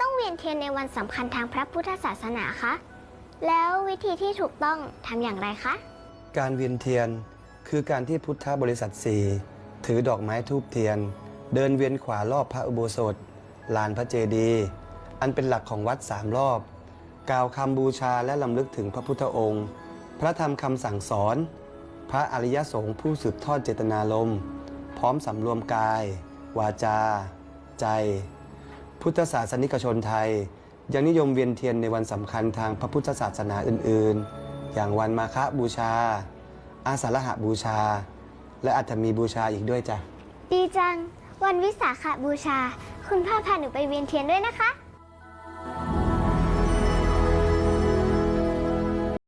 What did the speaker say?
ต้องเวียนเทียนในวันสำคัญทางพระพุทธศาสนาคะ แล้ววิธีที่ถูกต้องทำอย่างไรคะ การเวียนเทียนคือการที่พุทธบริษัทสี่ถือดอกไม้ทูบเทียน เดินเวียนขวารอบพระอุโบสถ ลานพระเจดีย์อันเป็นหลักของวัดสามรอบ กล่าวคำบูชาและลำลึกถึงพระพุทธองค์ พระธรรมคำสั่งสอน พระอริยสงฆ์ผู้สืบทอดเจตนารมณ์พร้อมสำรวมกาย วาจา ใจ พุทธศาสนิกชนไทย ยังนิยมเวียนเทียนในวันสำคัญทางพระพุทธศาสนาอื่น ๆ อย่างวันมาฆบูชา อาสาฬหบูชา และอัตมีบูชาอีกด้วยจ้ะ ดีจัง วันวิสาขบูชา คุณพ่อพาหนูไปเวียนเทียนด้วยนะคะ